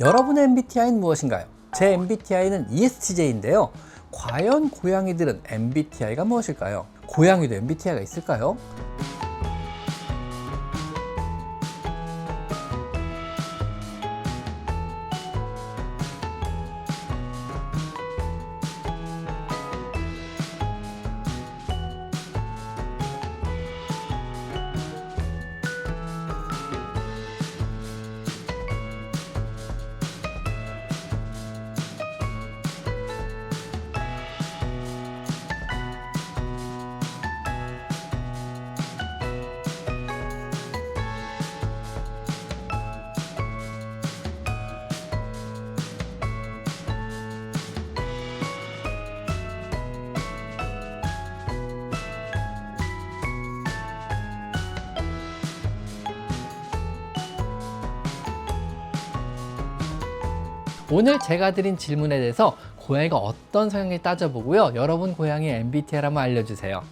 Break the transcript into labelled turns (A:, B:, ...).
A: 여러분의 MBTI는 무엇인가요? 제 MBTI는 ESTJ인데요. 과연 고양이들은 MBTI가 무엇일까요? 고양이도 MBTI가 있을까요? 오늘 제가 드린 질문에 대해서 고양이가 어떤 성향이 따져보고요. 여러분 고양이 MBTI를 한번 알려주세요.